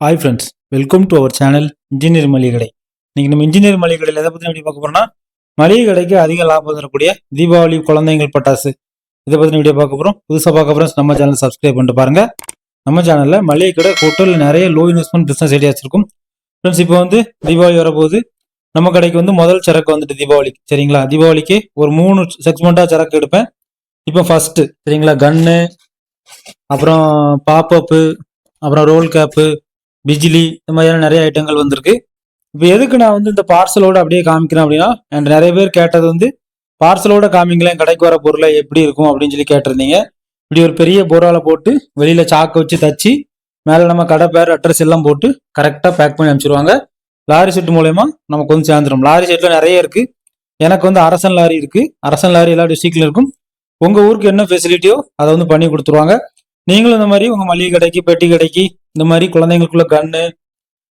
Hi friends welcome to our channel engineer மளிகை கடை இன்னைக்கு நம்ம இன்ஜினியர் மளிகை கடையில் எதை பற்றி எப்படி பார்க்க போகிறோம்னா மளிகை கடைக்கு அதிக லாபம் தரக்கூடிய தீபாவளி குழந்தைங்கள் பட்டாசு. இதை பற்றி வீடியோ பார்க்க போகிறோம் புதுசாக பார்க்க போகிறோம் நம்ம சேனல் சப்ஸ்கிரைப் பண்ணிட்டு பாருங்க. நம்ம சேனலில் மளிகை கடை ஹோட்டலில் நிறைய லோ இன்வெஸ்ட்மெண்ட் பிஸ்னஸ் ஐடியாஸ் இருக்கும் ஃப்ரெண்ட்ஸ் இப்போ வந்து தீபாவளி வரப்போகுது. நம்ம கடைக்கு வந்து முதல் சரக்கு வந்துட்டு தீபாவளிக்கு சரிங்களா? தீபாவளிக்கு ஒரு மூணு செக்மெண்ட்டாக சரக்கு எடுப்பேன். இப்போ ஃபஸ்ட்டு சரிங்களா? கன்னு அப்புறம் பாப்பப்பு அப்புறம் ரோல் கேப்பு பிஜிலி இந்த மாதிரியான நிறைய ஐட்டங்கள் வந்திருக்கு. இப்போ எதுக்கு நான் வந்து இந்த பார்சலோட அப்படியே காமிக்கிறேன் அப்படின்னா என்கிட்ட நிறைய பேர் கேட்டது வந்து பார்சலோட காமிங்களேன் கடைக்கு வர பொருளை எப்படி இருக்கும் அப்படின்னு சொல்லி கேட்டிருந்தீங்க. இப்படி ஒரு பெரிய போரால போட்டு வெளியில சாக்கை வச்சு தச்சு மேலே நம்ம கடை பேர் அட்ரஸ் எல்லாம் போட்டு கரெக்டாக பேக் பண்ணி அனுப்பிச்சிருவாங்க. லாரி செட் மூலயமா நமக்கு வந்து சேர்ந்துடும் லாரி செட்டில் நிறைய இருக்கு. எனக்கு வந்து அரசன் லாரி இருக்கு. அரசன் லாரி எல்லா டிஸ்ட்ரிக்ட்ல இருக்கும். உங்க ஊருக்கு என்ன ஃபெசிலிட்டியோ அதை வந்து பண்ணி கொடுத்துருவாங்க. நீங்களும் இந்த மாதிரி உங்க மளிகை கடைக்கு பெட்டி கடைக்கு இந்த மாதிரி குழந்தைங்களுக்குள்ள கன்னு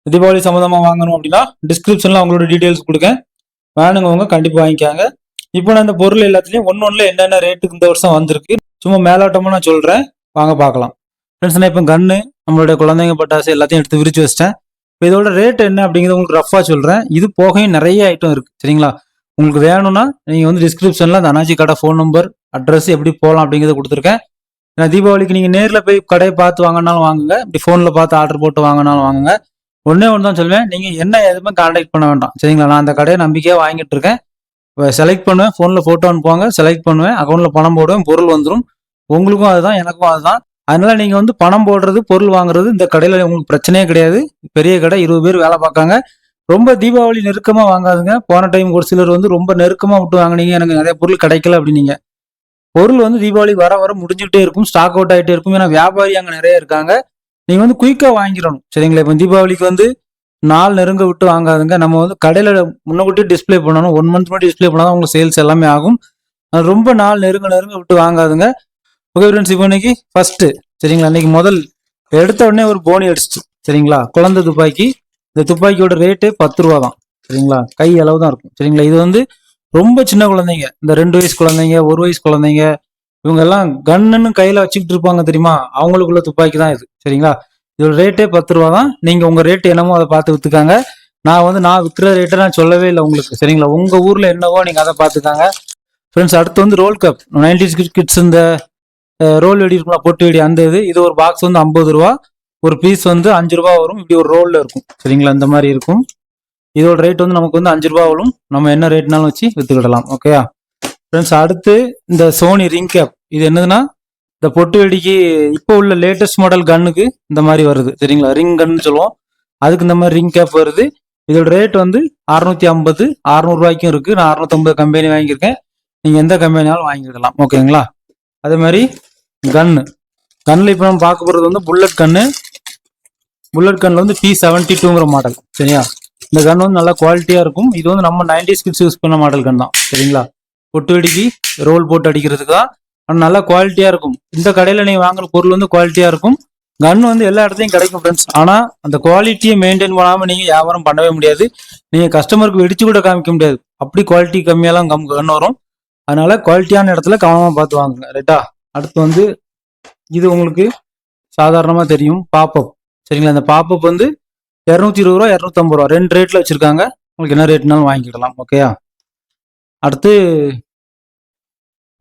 தீபாவளி சம்மந்தமா வாங்கணும் அப்படின்னா டிஸ்கிரிப்ஷன்ல அவங்களோட டீடைல்ஸ் கொடுக்க வேணுங்கவங்க கண்டிப்பா வாங்கிக்காங்க. இப்போ நான் இந்த பொருள் எல்லாத்துலயும் ஒன்னு ஒண்ணுல என்னென்ன ரேட்டுக்கு இந்த வருஷம் வந்திருக்கு சும்மா மேலோட்டமா நான் சொல்றேன். வாங்க பார்க்கலாம். ஃப்ரெண்ட்ஸ் நான் இப்போ கன்னு நம்மளுடைய குழந்தைங்க பட்டாசு எல்லாத்தையும் எடுத்து விரிச்சு வச்சிட்டேன். இப்போ இதோட ரேட் என்ன அப்படிங்கிறது உங்களுக்கு ரஃபாக சொல்கிறேன் இது போகையும் நிறைய ஐட்டம் இருக்குது சரிங்களா? உங்களுக்கு வேணும்னா நீங்கள் வந்து டிஸ்கிரிப்ஷனில் அந்த அனாஜி கடை ஃபோன் நம்பர் அட்ரஸ் எப்படி போகலாம் அப்படிங்கிறத கொடுத்துருக்கேன். ஏன்னா தீபாவளிக்கு நீங்கள் நேரில் போய் கடையை பார்த்து வாங்கினாலும் வாங்குங்க. இப்படி ஃபோனில் பார்த்து ஆர்டர் போட்டு வாங்கினாலும் வாங்குங்க. ஒன்றே ஒன்று தான் சொல்லுவேன். நீங்கள் என்ன எதுவுமே கான்டாக்ட் பண்ண வேண்டாம். சரிங்களா? நான் அந்த கடையை நம்பிக்கையாக வாங்கிட்டு இருக்கேன். செலக்ட் பண்ணுவேன். ஃபோனில் ஃபோட்டோ அனுப்புவாங்க. செலக்ட் பண்ணுவேன். அக்கௌண்ட்டில் பணம் போடுவேன். பொருள் வந்துடும் உங்களுக்கும் அதுதான் எனக்கும் அதுதான். அதனால நீங்கள் வந்து பணம் போடுறது பொருள் வாங்குறது இந்த கடையில் உங்களுக்கு பிரச்சனையே கிடையாது. பெரிய கடை இருபது பேர் வேலை பார்க்காங்க. ரொம்ப தீபாவளி நெருக்கமாக வாங்காதுங்க. போன டைம் ஒரு சிலர் வந்து ரொம்ப நெருக்கமாக விட்டு வாங்குனீங்க. எனக்கு நிறைய பொருள் கிடைக்கல அப்படின்னீங்க. பொருள் வந்து தீபாவளி வர வர முடிஞ்சுக்கிட்டே இருக்கும் ஸ்டாக் அவுட் ஆகிட்டே இருக்கும். ஏன்னா வியாபாரி அங்கே நிறைய இருக்காங்க. நீங்கள் வந்து குயிக்காக வாங்கிடணும். சரிங்களா? இப்போ தீபாவளிக்கு வந்து நாள் நெருங்க விட்டு வாங்காதுங்க. நம்ம வந்து கடையில் முன்னக்கூட்டி டிஸ்ப்ளே பண்ணணும். ஒன் மந்த் மட்டும் டிஸ்ப்ளே பண்ணால் உங்களுக்கு சேல்ஸ் எல்லாமே ஆகும். ரொம்ப நாள் நெருங்க நெருங்க விட்டு வாங்காதுங்க. ஓகே ஃப்ரெண்ட்ஸ் இப்போ இன்னைக்கு ஃபர்ஸ்ட் சரிங்களா? இன்னைக்கு முதல். எடுத்த உடனே ஒரு போனி அடிச்சிச்சு சரிங்களா? குழந்தை துப்பாக்கி. இந்த துப்பாக்கியோட ரேட்டு பத்து ரூபா தான் சரிங்களா? கை அளவு தான் இருக்கும் சரிங்களா? இது வந்து ரொம்ப சின்ன குழந்தைங்க. இந்த ரெண்டு வயசு குழந்தைங்க ஒரு வயசு குழந்தைங்க இவங்க எல்லாம் கன்னுன்னு கையில வச்சுக்கிட்டு இருப்பாங்க தெரியுமா? அவங்களுக்குள்ள துப்பாக்கி தான் இது. சரிங்களா? இதோட ரேட்டே பத்து ரூபா தான். நீங்க உங்க ரேட் என்னமோ அதை பார்த்து வித்துக்காங்க. நான் வந்து நான் விற்கிற ரேட்டை நான் சொல்லவே இல்லை உங்களுக்கு. சரிங்களா? உங்க ஊர்ல என்னவோ நீங்க அதை பார்த்துக்காங்க. ஃப்ரெண்ட்ஸ் அடுத்து வந்து ரோல் கப் நைன்டி கிட்ஸ் இந்த ரோல் வெடி இருக்கும்ல பொட்டு வெடி அந்த இது. இது ஒரு பாக்ஸ் வந்து ஐம்பது ரூபா. ஒரு பீஸ் வந்து அஞ்சு ரூபா வரும். இப்படி ஒரு ரோல்ல இருக்கும். சரிங்களா? இந்த மாதிரி இருக்கும். இதோட ரேட் வந்து நமக்கு வந்து அஞ்சு ரூபாவிலும் வரும். நம்ம என்ன ரேட்னாலும் வச்சு வித்துக்கிடலாம். ஓகேயா ஃப்ரெண்ட்ஸ் அடுத்து இந்த சோனி ரிங் கேப். இது என்னதுன்னா இந்த பொட்டு வெடிக்கு இப்போ உள்ள லேட்டஸ்ட் மாடல் கன்னுக்கு இந்த மாதிரி வருது. சரிங்களா? ரிங் கன்னு சொல்லுவோம். அதுக்கு இந்த மாதிரி ரிங் கேப் வருது. இதோட ரேட் வந்து அறுநூத்தி ஐம்பது அறுநூறுவாய்க்கும் இருக்கு. நான் அறுநூத்தம்பது கம்பெனி வாங்கியிருக்கேன். நீங்க எந்த கம்பெனியாலும் வாங்கிக்கிடலாம். ஓகேங்களா அதே மாதிரி கன்னு கன்னில் இப்போ நம்ம பார்க்க போகிறது வந்து புல்லட் கன்னு புல்லட் கன்னில் வந்து பி செவன்டி டூங்கிற மாடல் சரியா? இந்த கன் வந்து நல்லா குவாலிட்டியாக இருக்கும். இது வந்து நம்ம நைன்டி ஸ்கிட்ஸ் யூஸ் பண்ண மாடல் கன் தான். சரிங்களா? பொட்டு வெடிக்கு ரோல் போட்டு அடிக்கிறதுக்கு தான். ஆனால் நல்லா குவாலிட்டியாக இருக்கும். இந்த கடையில் நீங்கள் வாங்குற பொருள் வந்து குவாலிட்டியாக இருக்கும். கன் வந்து எல்லா இடத்துலையும் கிடைக்கும் ஃப்ரெண்ட்ஸ் ஆனால் அந்த குவாலிட்டியை மெயின்டைன் பண்ணாமல் நீங்கள் வியாபாரம் பண்ணவே முடியாது. நீங்கள் கஸ்டமருக்கு வெடிச்சு கூட காமிக்க முடியாது. அப்படி குவாலிட்டி கம்மியெல்லாம் கம் கன் வரும். அதனால குவாலிட்டியான இடத்துல கவனமாக பார்த்து வாங்குங்க. ரைட்டா அடுத்து வந்து இது உங்களுக்கு சாதாரணமாக தெரியும். பாப்பப் சரிங்களா? இந்த பாப்பப் வந்து இரநூத்தி இருபது ரூபா இரநூத்தம்பது ரூபா. ரெண்டு ரேட்டில் வச்சிருக்காங்க. உங்களுக்கு என்ன ரேட்னாலும் வாங்கிக்கிடலாம் ஓகேயா அடுத்து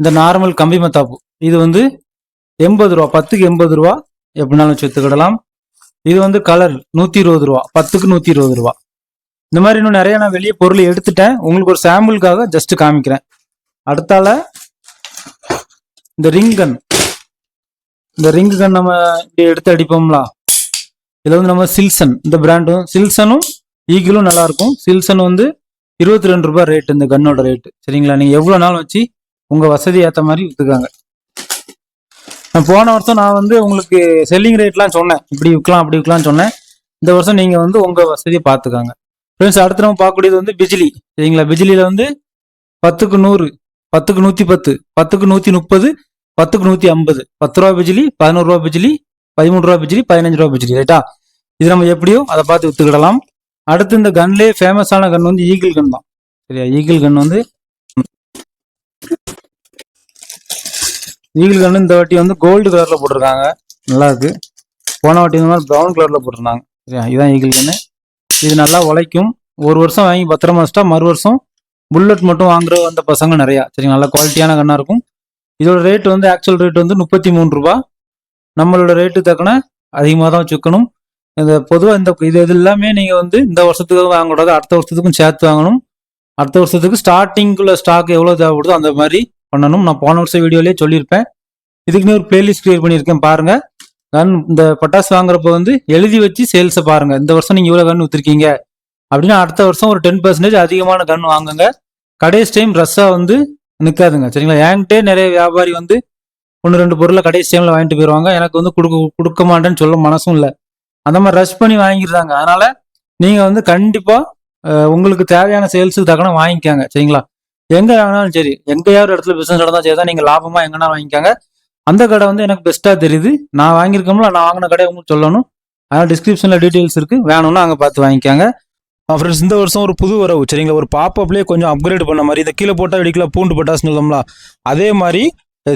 இந்த நார்மல் கம்பி மத்தாப்பு. இது வந்து எண்பது ரூபா. பத்துக்கு எண்பது ரூபா. எப்படினாலும் வச்சு வித்துக்கிடலாம் இது வந்து கலர் நூற்றி இருபது ரூபா. பத்துக்கு நூற்றி இருபது ரூபா. இந்த மாதிரி இன்னும் நிறைய நான் வெளியே பொருள் எடுத்துட்டேன். உங்களுக்கு ஒரு சாம்பிளுக்காக ஜஸ்ட் காமிக்கிறேன். அடுத்தால இந்த ரிங் கன் இந்த ரிங் கன் நம்ம இப்படி எடுத்து அடிப்போம்ல? இதில் வந்து நம்ம சில்சன் இந்த பிராண்டும் சில்சனும் ஈகிளும் நல்லா இருக்கும் சில்சன் வந்து இருபத்தி ரெண்டு ரூபாய் ரேட் இந்த கன்னோட ரேட்டு சரிங்களா? நீங்கள் எவ்வளோ நாள் வச்சு உங்கள் வசதி ஏற்ற மாதிரி விற்றுக்காங்க நான் போன வருஷம் நான் வந்து உங்களுக்கு செல்லிங் ரேட்லாம் சொன்னேன். இப்படி விற்கலாம் அப்படி விற்கலாம்னு சொன்னேன். இந்த வருஷம் நீங்கள் வந்து உங்கள் வசதியை பார்த்துக்காங்க ஃப்ரெண்ட்ஸ் அடுத்து நம்ம பார்க்கக்கூடியது வந்து பிஜிலி சரிங்களா? பிஜிலியில் வந்து பத்துக்கு நூறு பத்துக்கு நூற்றி பத்து பத்துக்கு நூற்றி முப்பது பத்துக்கு நூற்றி ஐம்பது. பத்து ரூபா பிஜிலி பதினோரு ரூபா பிஜிலி பதிமூணு ரூபா பிஜிலி பதினஞ்சு ரூபா பிஜிலி ரைட்டா? இது நம்ம எப்படியோ அதை பார்த்து வித்துக்கிடலாம். அடுத்து இந்த கன்லேயே ஃபேமஸான கன் வந்து ஈகிள் கன் தான். சரியா? ஈகிள் கன் வந்து ஈகிள் கன் இந்த வாட்டி வந்து கோல்டு கலர்ல போட்டிருக்காங்க. நல்லா இருக்கு. போன வாட்டி இந்த மாதிரி ப்ரௌன் கலர்ல போட்டிருந்தாங்க. சரியா? இதுதான் ஈகிள் கன்னு. இது நல்லா உழைக்கும். ஒரு வருஷம் வாங்கி பத்திரமா வச்சுட்டா மறு வருஷம் புல்லட் மட்டும் வாங்குற அந்த பசங்க நிறையா. சரிங்க நல்லா குவாலிட்டியான கன்னாக இருக்கும். இதோட ரேட் வந்து ஆக்சுவல் ரேட் வந்து முப்பத்தி மூணு ரூபா. நம்மளோட ரேட்டு தக்கன அதிகமாக தான் வச்சுக்கணும். இந்த பொதுவாக இந்த இது இது எல்லாமே நீங்கள் வந்து இந்த வருஷத்துக்கு வாங்கக்கூடாது அடுத்த வருஷத்துக்கும் சேர்த்து வாங்கணும். அடுத்த வருஷத்துக்கு ஸ்டார்டிங்குள்ள ஸ்டாக் எவ்வளோ தேவைப்படுதோ அந்த மாதிரி பண்ணணும். நான் போன வருஷம் வீடியோலேயே சொல்லியிருப்பேன். இதுக்குன்னு ஒரு பிளேலிஸ்ட் கிரியேட் பண்ணியிருக்கேன் பாருங்கள் கன் இந்த பட்டாசு வாங்குறப்ப வந்து எழுதி வச்சு சேல்ஸை பாருங்க. இந்த வருஷம் நீங்கள் இவ்வளோ கன் விற்றுருக்கீங்க அப்படின்னா அடுத்த வருஷம் ஒரு டென் பர்சன்டேஜ் அதிகமான கன் வாங்குங்க. கடைசி டைம் ரஷ்ஷாக வந்து நிற்காதுங்க சரிங்களா? என்கிட்டே நிறைய வியாபாரி வந்து ஒன்று ரெண்டு பொருளை கடைசி டைமில் வாங்கிட்டு போயிடுவாங்க எனக்கு வந்து கொடுக்க கொடுக்க மாட்டேன்னு சொல்ல மனசும் இல்லை. அந்த மாதிரி ரஷ் பண்ணி வாங்கிடுறாங்க. அதனால நீங்கள் வந்து கண்டிப்பாக உங்களுக்கு தேவையான சேல்ஸுக்கு தக்கன வாங்கிக்காங்க. சரிங்களா? எங்கே வாங்கினாலும் சரி. எங்கேயாவது இடத்துல பிஸ்னஸ் நடந்தால் சரி தான் நீங்கள் லாபமாக எங்கேனா வாங்கிக்காங்க. அந்த கடை வந்து எனக்கு பெஸ்ட்டாக தெரியுது. நான் வாங்கியிருக்கோம்ல நான் வாங்கின கடை உங்களுக்கு சொல்லணும். அதனால் டிஸ்கிரிப்ஷனில் டீட்டெயில்ஸ் இருக்குது வேணும்னா அங்கே பார்த்து வாங்கிக்கோங்க. ஃப்ரெண்ட்ஸ் இந்த வருஷம் ஒரு புது வரவு. சரிங்களா? ஒரு பாப்பப்லேயே கொஞ்சம் அப்கிரேட் பண்ண மாதிரி இதை கீழே போட்டால் வெடிக்கல பூண்டு பட்டாசுன்னு சொல்லோம்ல அதே மாதிரி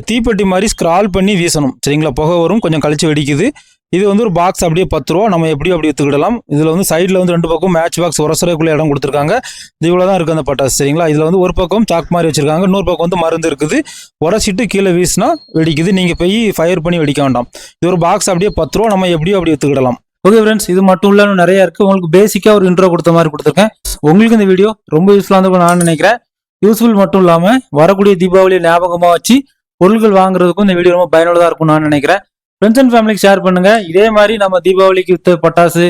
தீப்பெட்டி மாதிரி ஸ்க்ரால் பண்ணி வீசணும். சரிங்களா? புகை வரும் கொஞ்சம் கழிச்சு வெடிக்குது. இது வந்து ஒரு பாக்ஸ் அப்படியே பத்து ரூபா. நம்ம எப்படி அப்படி எடுத்துக்கிடலாம். இதில் வந்து சைடில் வந்து ரெண்டு பக்கம் மேட்ச் பாக்ஸ் உரசுறதுக்குள்ள இடம் கொடுத்துருக்காங்க. இது இவ்வளோ தான் இருக்குது அந்த பட்டாசு சரிங்களா? இதில் வந்து ஒரு பக்கம் சாக் மாதிரி வச்சுருக்காங்க. இன்னொரு பக்கம் வந்து மருந்து இருக்குது. உரசிட்டு கீழே வீசினா வெடிக்குது. நீங்கள் போய் ஃபயர் பண்ணி வெடிக்க வேண்டாம். இது ஒரு பாக்ஸ் அப்படியே பத்து ரூபா. நம்ம எப்படியோ அப்படி எடுத்துக்கிடலாம். ஓகே ஃப்ரெண்ட்ஸ் இது மட்டும் இல்லாமல் இன்னும் நிறைய இருக்குது உங்களுக்கு பேசிக்காக ஒரு இன்ட்ரோ கொடுத்த மாதிரி கொடுத்துருக்கேன். உங்களுக்கு இந்த வீடியோ ரொம்ப யூஸ்ஃபுல்லாக இருந்திருக்கும் நான் நினைக்கிறேன். யூஸ்ஃபுல் மட்டும் இல்லாமல் வரக்கூடிய தீபாவளியை ஞாபகமாக வச்சு பொருட்கள் வாங்குறதுக்கும் இந்த வீடியோ ரொம்ப பயனுள்ளதாக இருக்கும் நான் நினைக்கிறேன். ஃப்ரெண்ட்ஸ் அண்ட் ஃபேமிலிக்கு ஷேர் பண்ணுங்க. இதே மாதிரி நம்ம தீபாவளிக்கு வித்த பட்டாசு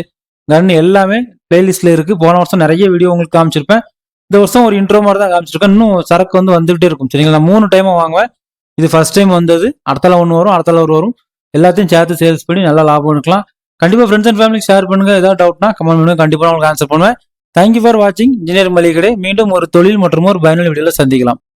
கன் எல்லாமே பிளேலிஸ்ட்ல இருக்கு. போன வருஷம் நிறைய வீடியோ உங்களுக்கு காமிச்சிருப்பேன். இந்த வருஷம் ஒரு இன்ட்ரோ மாதிரி தான் காமிச்சிருக்கேன். இன்னும் சரக்கு வந்து வந்துகிட்டே இருக்கும். சரிங்களா? நான் மூணு டைமும் வாங்குவேன். இது ஃபர்ஸ்ட் டைம் வந்தது. அடுத்தால ஒன்று வரும் அடுத்தால ஒரு வரும். எல்லாத்தையும் சேர்த்து சேல்ஸ் பண்ணி நல்லா லாபம் எடுக்கலாம். கண்டிப்பாக ஃப்ரெண்ட்ஸ் அண்ட் ஃபேமிலிக்கு ஷேர் பண்ணுங்க. ஏதாவது டவுட்னா கமெண்ட் பண்ணுங்க. கண்டிப்பாக உங்களுக்கு ஆன்சர் பண்ணுவேன். தேங்க்யூ ஃபார் வாட்சிங் இன்ஜினியர் மளிகடை மீண்டும் ஒரு தொழில் மற்றும் ஒரு பயனுள்ள வீடியோவில் சந்திக்கலாம்.